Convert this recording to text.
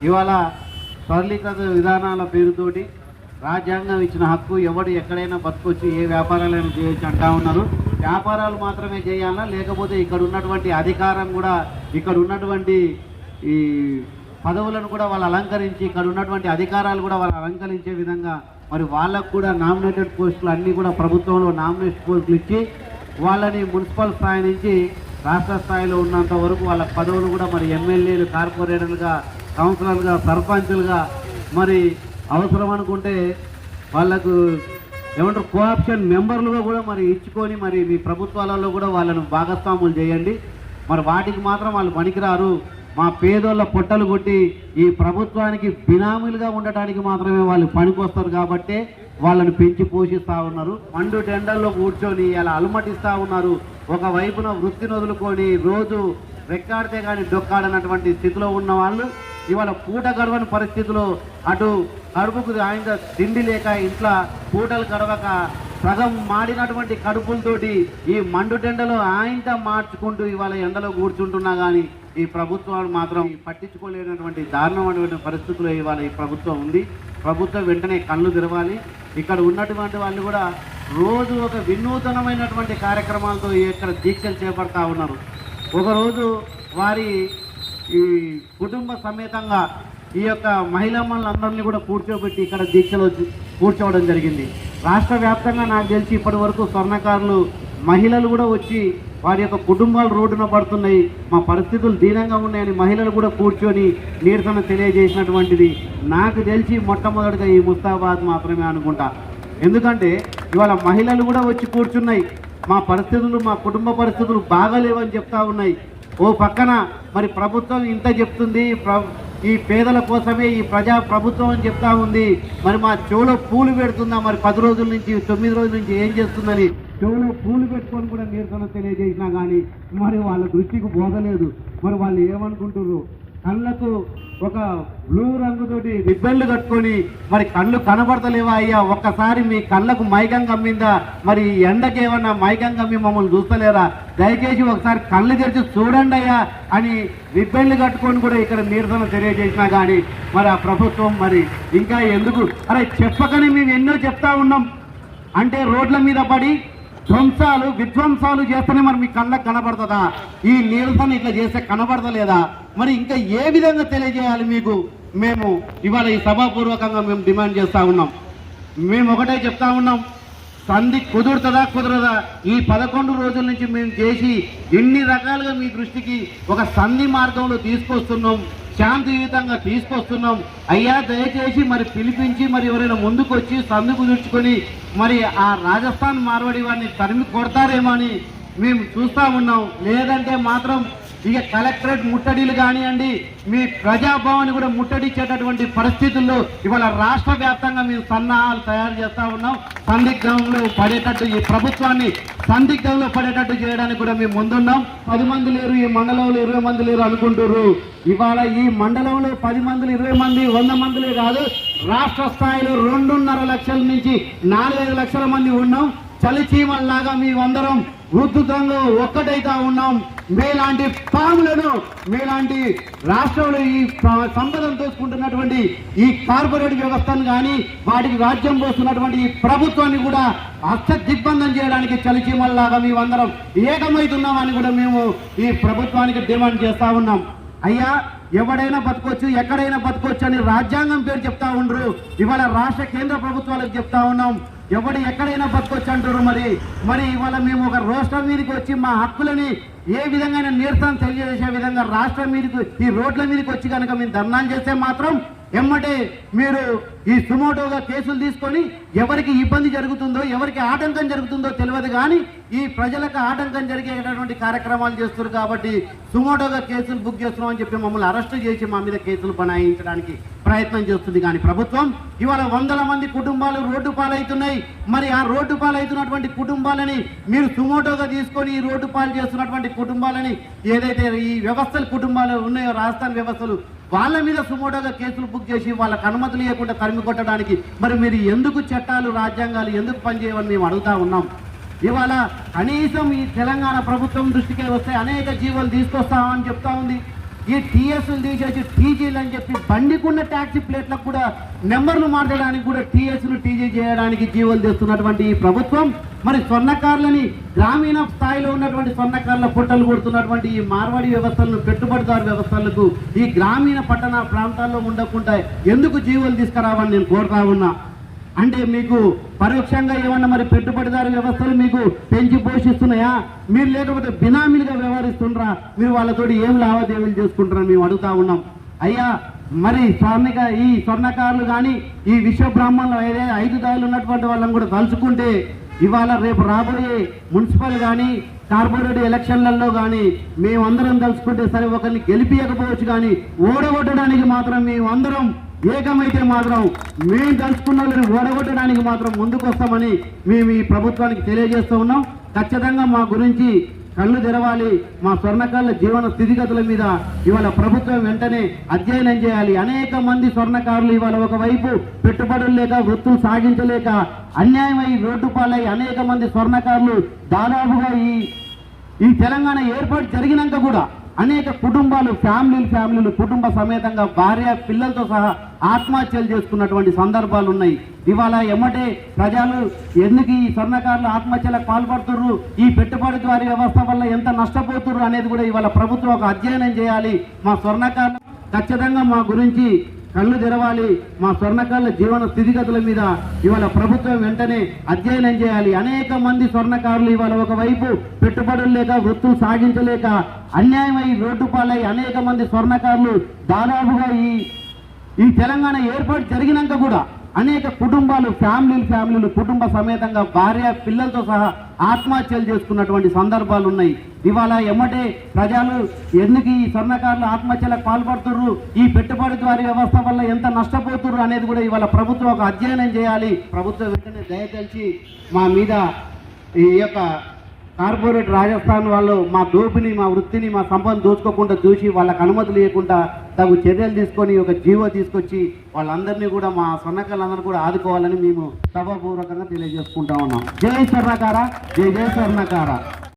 ఇవాళ సరళీకృత విధానాల పేరుతోటి రాజ్యాంగం ఇచ్చిన హక్కు ఎవడు ఎక్కడైనా బతుకొచ్చి ఏ వ్యాపారాలైనా చేయొచ్చు అంటా ఉన్నారు. వ్యాపారాలు మాత్రమే చేయాలా? లేకపోతే ఇక్కడ ఉన్నటువంటి అధికారం కూడా ఇక్కడ ఉన్నటువంటి ఈ పదవులను కూడా వాళ్ళు అలంకరించి ఇక్కడ ఉన్నటువంటి అధికారాలు కూడా వాళ్ళు అలంకరించే విధంగా మరి వాళ్ళకు కూడా నామినేటెడ్ పోస్టులు అన్నీ కూడా ప్రభుత్వంలో నామినేషన్ పోస్టులు ఇచ్చి వాళ్ళని మున్సిపల్ స్థాయి నుంచి రాష్ట్ర స్థాయిలో ఉన్నంత వరకు వాళ్ళ పదవులు కూడా మరి ఎమ్మెల్యేలు కార్పొరేటర్లుగా కౌన్సిలర్గా సర్పంచులుగా మరి అవసరం అనుకుంటే వాళ్ళకు ఏమంటారు కోఆప్షన్ మెంబర్లుగా కూడా మరి ఇచ్చుకొని మరి మీ ప్రభుత్వాలలో కూడా వాళ్ళను భాగస్వాములు చేయండి. మరి వాటికి మాత్రం వాళ్ళు పనికిరారు. మా పేదోళ్ళ పొట్టలు కొట్టి ఈ ప్రభుత్వానికి బినామీలుగా ఉండటానికి మాత్రమే వాళ్ళు పనికొస్తారు కాబట్టే వాళ్ళని పెంచి పోషిస్తూ ఉన్నారు. మండు టెండర్లో కూర్చొని ఇలా అలమటిస్తూ ఉన్నారు. ఒక వైపున వృత్తిని వదులుకొని రోజు రెక్కాడితే కానీ డొక్కాడనటువంటి స్థితిలో ఉన్న వాళ్ళు ఇవాళ పూట గడవని పరిస్థితిలో అటు కడుపుకు ఆయన తిండి లేక ఇంట్లో పూటలు గడవక సగం మాడినటువంటి కడుపులతోటి ఈ మండుటెండలో ఆయనతో మార్చుకుంటూ ఇవాళ ఎండలో కూర్చుంటున్నా కానీ ఈ ప్రభుత్వాలు మాత్రం పట్టించుకోలేనటువంటి దారుణమైనటువంటి పరిస్థితుల్లో ఇవాళ ఈ ప్రభుత్వం ఉంది. ప్రభుత్వం వెంటనే కళ్ళు తెరవాలి. ఇక్కడ ఉన్నటువంటి వాళ్ళు కూడా రోజు ఒక వినూతనమైనటువంటి కార్యక్రమాలతో ఇక్కడ దీక్షలు చేపడతా ఉన్నారు. ఒకరోజు వారి ఈ కుటుంబ సమేతంగా ఈ యొక్క మహిళమ్మలందరినీ కూడా కూర్చోబెట్టి ఇక్కడ దీక్షలో కూర్చోవడం జరిగింది. రాష్ట్ర వ్యాప్తంగా నాకు తెలిసి ఇప్పటి వరకు స్వర్ణకారులు మహిళలు కూడా వచ్చి వారి యొక్క కుటుంబాలు రోడ్డున పడుతున్నాయి. మా పరిస్థితులు దీనంగా ఉన్నాయని మహిళలు కూడా కూర్చొని నీరసన తెలియజేసినటువంటిది. నాకు తెలిసి మొట్టమొదటిగా ఈ ముస్తాబాద్ మాత్రమే అనుకుంటా. ఎందుకంటే ఇవాళ మహిళలు కూడా వచ్చి కూర్చున్నాయి. మా పరిస్థితులు మా కుటుంబ పరిస్థితులు బాగాలేవని చెప్తా ఉన్నాయి. ఓ పక్కన మరి ప్రభుత్వం ఇంత చెప్తుంది ప్ర- ఈ పేదల కోసమే ఈ ప్రజా ప్రభుత్వం అని చెప్తా ఉంది. మరి మా చెవులో పూలు పెడుతుందా మరి పది రోజుల నుంచి తొమ్మిది రోజుల నుంచి ఏం చేస్తుందని చెవులో పూలు పెట్టుకొని కూడా నిరసన తెలియజేసినా కానీ మరి వాళ్ళ దృష్టికి బోధలేదు. మరి వాళ్ళు ఏమనుకుంటున్నారు కళ్ళకు ఒక బ్లూ రంగుతోటి రిబ్బన్లు కట్టుకొని మరి కళ్ళు కనబడతలేవా అయ్యా? ఒక్కసారి మీ కళ్ళకు మైకం కమ్మిందా? మరి ఈ మైకం కమ్మి మమ్మల్ని చూస్తలేరా? దయచేసి ఒకసారి కళ్ళు తెరిచి చూడండి అయ్యా అని రిబ్బన్లు కట్టుకొని కూడా ఇక్కడ నిరసన తెలియజేసినా కానీ మరి ఆ ప్రభుత్వం మరి ఇంకా ఎందుకు? అరే చెప్పకని మేము ఎన్నో చెప్తా ఉన్నాం. అంటే రోడ్ల మీద పడి ధ్వంసాలు విధ్వంసాలు చేస్తేనే మరి మీ కళ్ళకు కనబడుతుందా? ఈ నిరసన ఇట్లా చేస్తే కనబడతలేదా? మరి ఇంకా ఏ విధంగా తెలియజేయాలి మీకు? మేము ఇవాళ ఈ సభాపూర్వకంగా మేము డిమాండ్ చేస్తా ఉన్నాం. మేము ఒకటే చెప్తా ఉన్నాం. సంధి కుదురుతుందా కుదరదా? ఈ పదకొండు రోజుల నుంచి మేము చేసి ఎన్ని రకాలుగా మీ దృష్టికి ఒక సంధి మార్గంలో తీసుకొస్తున్నాం శాంతియుతంగా తీసుకొస్తున్నాం. అయ్యా దయచేసి మరి పిలిపించి మరి ఎవరైనా ముందుకు వచ్చి సందు కుదుర్చుకొని మరి ఆ రాజస్థాన్ మార్వాడి వారిని తరిమి కొడతారేమో అని మేము చూస్తా ఉన్నాం. లేదంటే మాత్రం ఇక కలెక్టరేట్ ముట్టడిలు కానివ్వండి మీ ప్రజాభవన్ కూడా ముట్టడిచ్చేటటువంటి పరిస్థితుల్లో ఇవాళ రాష్ట్ర వ్యాప్తంగా మేము సన్నాహాలు తయారు చేస్తూ ఉన్నాం. సందిగ్ధంలో పడేటట్టు ఈ ప్రభుత్వాన్ని సందిగ్ధంలో పడేటట్టు చేయడానికి కూడా మేము ముందున్నాం. పది మంది లేరు ఈ మండలంలో ఇరవై మంది లేరు అనుకుంటున్నారు ఇవాళ ఈ మండలంలో పది మంది ఇరవై మంది వంద మందిలే కాదు రాష్ట్ర స్థాయిలో రెండున్నర లక్షల నుంచి నాలుగైదు లక్షల మంది ఉన్నాం. చలిచీమల్లాగా మేమందరం ఉద్ధృతంగా ఒక్కటైతా ఉన్నాం. మీలాంటి పాములను మీలాంటి రాష్ట్రంలో ఈ సంపదను దోచుకుంటున్నటువంటి ఈ కార్పొరేట్ వ్యవస్థను కానీ వాటికి రాజ్యం పోస్తున్నటువంటి ఈ ప్రభుత్వాన్ని కూడా అష్ట దిగ్బంధం చేయడానికి చలిచీమల్లాగా మేమందరం ఏకమవుతున్నామని కూడా మేము ఈ ప్రభుత్వానికి డిమాండ్ చేస్తా ఉన్నాం. అయ్యా ఎవడైనా బతకొచ్చు ఎక్కడైనా బతకొచ్చు అని రాజ్యాంగం పేరు చెప్తా ఉండరు. ఇవాళ రాష్ట్ర కేంద్ర ప్రభుత్వాలకు చెప్తా ఉన్నాం. ఎవడు ఎక్కడైనా బతకొచ్చు అంటారు మరి. మరి ఇవాళ మేము ఒక రాష్ట్రం మీదకి వచ్చి మా హక్కులని ఏ విధంగా నీరసం తెలియజేసే విధంగా రాష్ట్రం మీదకి ఈ రోడ్ల మీదకి వచ్చి కనుక మేము ధర్నాలు చేస్తే మాత్రం ఎమ్మటే మీరు ఈ సుమోటోగా కేసులు తీసుకొని ఎవరికి ఇబ్బంది జరుగుతుందో ఎవరికి ఆటంకం జరుగుతుందో తెలియదు కానీ ఈ ప్రజలకు ఆటంకం జరిగేటటువంటి కార్యక్రమాలు చేస్తున్నారు కాబట్టి సుమోటోగా కేసులు బుక్ చేస్తున్నాం అని చెప్పి మమ్మల్ని అరెస్ట్ చేసి మా మీద కేసులు బనాయించడానికి ప్రయత్నం చేస్తుంది కానీ ప్రభుత్వం. ఇవాళ వందల మంది కుటుంబాలు రోడ్డు పాలవుతున్నాయి. మరి ఆ రోడ్డు పాలవుతున్నటువంటి కుటుంబాలని మీరు సుమోటోగా తీసుకొని ఈ రోడ్డు పాలు చేస్తున్నటువంటి కుటుంబాలని ఏదైతే ఈ వ్యవస్థలు కుటుంబాలు ఉన్నాయో రాజస్థాన్ వ్యవస్థలు వాళ్ళ మీద సుమోటోగా కేసులు బుక్ చేసి వాళ్ళకి అనుమతులు ఇవ్వకుండా తరిమి కొట్టడానికి మరి మీరు ఎందుకు చట్టాలు రాజ్యాంగాలు ఎందుకు పనిచేయవని మేము అడుగుతా ఉన్నాం. ఇవాళ కనీసం ఈ తెలంగాణ ప్రభుత్వం దృష్టికి వస్తే అనేక జీవులు తీసుకొస్తామని చెప్తా ఉంది. ఈ టీఎస్లు తీసేసి టీజీలు అని చెప్పి బండికున్న ట్యాక్సీ ప్లేట్లకు కూడా నెంబర్లు మార్చడానికి కూడా టీఎస్ను టీజీ చేయడానికి జీవోలు తెస్తున్నటువంటి ఈ ప్రభుత్వం. మరి స్వర్ణకారులని గ్రామీణ స్థాయిలో ఉన్నటువంటి స్వర్ణకారుల పుట్టలు కొడుతున్నటువంటి ఈ మార్వాడి వ్యవస్థలను పెట్టుబడిదారు వ్యవస్థలకు ఈ గ్రామీణ పట్టణ ప్రాంతాల్లో ఉండకుండా ఎందుకు జీవోలు తీసుకురావని నేను కోరుతా ఉన్నా? అంటే మీకు పరోక్షంగా ఏమన్నా మరి పెట్టుబడిదారు వ్యవస్థలు మీకు పెంచి పోషిస్తున్నాయా? మీరు లేకపోతే బినామీలుగా వ్యవహరిస్తుండ్రా? మీరు వాళ్ళతోటి ఏం లావాదేవీలు చేసుకుంటారా మేము అడుగుతా ఉన్నాం. అయ్యా మరి స్వర్ణిక ఈ స్వర్ణకారులు కానీ ఈ విశ్వ బ్రాహ్మణులు ఏదే ఐదు దారులు ఉన్నటువంటి వాళ్ళని కూడా తలుచుకుంటే ఇవాళ రేపు రాబోయే మున్సిపల్ కానీ కార్పొరేట్ ఎలక్షన్లలో కానీ మేమందరం తలుచుకుంటే సరే ఒకరిని గెలిపియకపోవచ్చు కానీ ఓడగొట్టడానికి మాత్రం మేమందరం ఏకమైతే మాత్రం మేము తలుచుకున్న వాళ్ళని ఓడగొట్టడానికి మాత్రం ముందుకు వస్తామని మేము ఈ ప్రభుత్వానికి తెలియజేస్తూ ఉన్నాం. ఖచ్చితంగా మా గురించి కళ్ళు తెరవాలి. మా స్వర్ణకారుల జీవన స్థితిగతుల మీద ఇవాళ ప్రభుత్వం వెంటనే అధ్యయనం చేయాలి. అనేక మంది స్వర్ణకారులు ఇవాళ ఒకవైపు పెట్టుబడులు లేక వృత్తులు సాగించలేక అన్యాయమై రోడ్డు పాలై అనేక మంది స్వర్ణకారులు దాదాపుగా ఈ ఈ తెలంగాణ ఏర్పాటు జరిగినాక కూడా అనేక కుటుంబాలు ఫ్యామిలీలు ఫ్యామిలీలు కుటుంబ సమేతంగా భార్య పిల్లలతో సహా ఆత్మహత్యలు చేసుకున్నటువంటి సందర్భాలు ఉన్నాయి. ఇవాళ ఎమ్మటే ప్రజలు ఎందుకు ఈ స్వర్ణకారులు ఆత్మహత్యలకు పాల్పడుతుర్రు? ఈ పెట్టుబడి ద్వారా వ్యవస్థ వల్ల ఎంత నష్టపోతుర్రు అనేది కూడా ఇవాళ ప్రభుత్వం ఒక అధ్యయనం చేయాలి. మా స్వర్ణకారులు ఖచ్చితంగా మా గురించి కళ్ళు తెరవాలి. మా స్వర్ణకారుల జీవన స్థితిగతుల మీద ఇవాళ ప్రభుత్వం వెంటనే అధ్యయనం చేయాలి. అనేక మంది స్వర్ణకారులు ఇవాళ ఒకవైపు పెట్టుబడులు లేక వృత్తులు సాగించలేక అన్యాయమై రోడ్డు పాలై అనేక మంది స్వర్ణకారులు దాదాపుగా ఈ ఈ తెలంగాణ ఏర్పాటు జరిగినాక కూడా అనేక కుటుంబాలు ఫ్యామిలీలు ఫ్యామిలీలు కుటుంబ సమేతంగా భార్య పిల్లలతో సహా ఆత్మహత్యలు చేసుకున్నటువంటి సందర్భాలు ఉన్నాయి. ఇవాళ ఎమ్మటే ప్రజలు ఎందుకు ఈ స్వర్ణకారులు ఆత్మహత్యలకు పాల్పడుతుర్రు? ఈ పెట్టుబడి ద్వారా వ్యవస్థ వల్ల ఎంత నష్టపోతుర్రు అనేది కూడా ఇవాళ ప్రభుత్వం ఒక అధ్యయనం చేయాలి. ప్రభుత్వం వెంటనే దయచేసి మా మీద ఈ యొక్క కార్పొరేట్ రాజస్థాన్ వాళ్ళు మా దోపిని మా వృత్తిని మా సంపదను దోచుకోకుండా చూసి వాళ్ళకి అనుమతి లేకుండా తగు చర్యలు తీసుకొని ఒక జీవో తీసుకొచ్చి వాళ్ళందరినీ కూడా మా స్వర్ణకారులందరూ కూడా ఆదుకోవాలని మేము సభాపూర్వకంగా తెలియజేసుకుంటా ఉన్నాం. జై స్వర్ణకార జై జయ స్వర్ణకార.